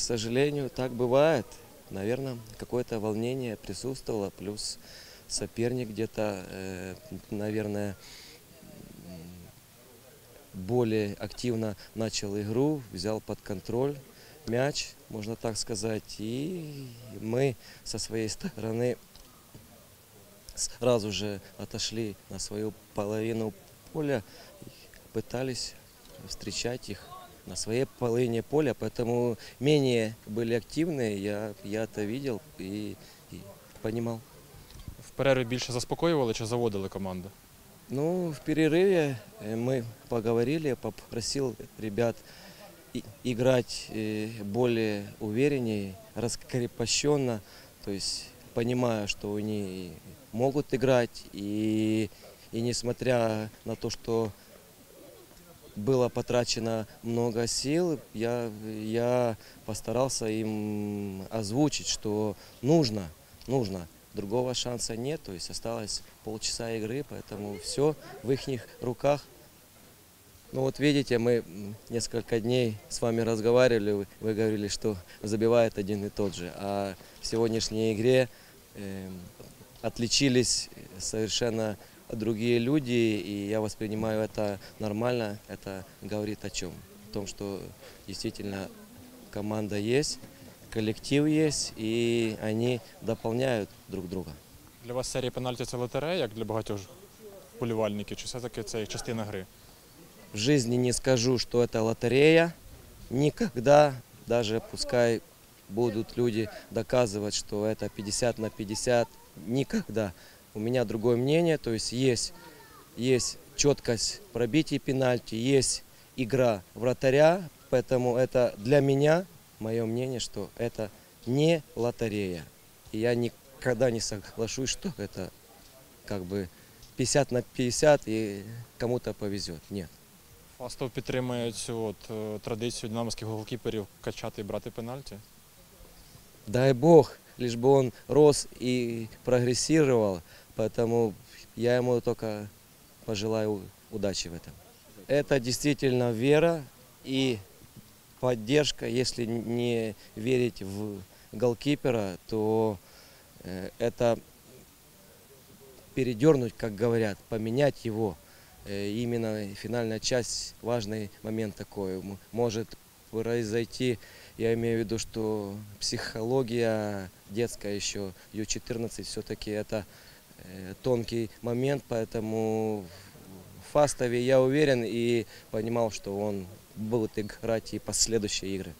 сожалению, так бывает. Наверное, какое-то волнение присутствовало, плюс соперник где-то, э, наверное, более активно начал игру, взял под контроль мяч, можно так сказать, и мы со своей стороны сразу же отошли на свою половину поля, пытались встречать их на своей половине поля, поэтому менее были активны, я, я это видел и, и понимал. В перерві більше заспокоювали чи заводили команду? Ну, в перерыве э, мы поговорили, попросил ребят играть э, более увереннее, раскрепощенно, то есть понимая, что они могут играть, и, и несмотря на то, что было потрачено много сил, я, я постарался им озвучить, что нужно, нужно. Другого шанса нет, то есть осталось полчаса игры, поэтому все в их руках. Ну вот видите, мы несколько дней с вами разговаривали, вы, вы говорили, что забивает один и тот же. А в сегодняшней игре эм, отличились совершенно другие люди, и я воспринимаю это нормально. Это говорит о чем? О том, что действительно команда есть, коллектив есть, и они дополняют друг друга. Для вас серія пенальті це лотерея, як для багатьох болівальників, чи все-таки це частина гри? В жизни не скажу, что это лотерея. Никогда, даже пускай будут люди доказывать, что это 50 на 50, никогда. У меня другое мнение, то есть есть, есть четкость пробития пенальти, есть игра вратаря, поэтому это для меня, мое мнение, что это не лотерея. И я никогда не соглашусь, что это как бы 50 на 50 и кому-то повезет. Нет. Фастов підтримує цю от, е, традицію динамовських голкіперів качати і брати пенальті. Дай Бог, лишь бы он рос и прогрессировал, поэтому я ему только пожелаю удачи в этом. Это действительно вера и поддержка. Если не верить в голкипера, то э, это передернуть, как говорят, поменять его. Э, Именно финальная часть, важный момент такой. Может произойти, я имею в виду, что психология детская еще, Ю-14, все-таки это тонкий момент, поэтому в Фастове я уверен и понимал, что он будет играть и последующие игры.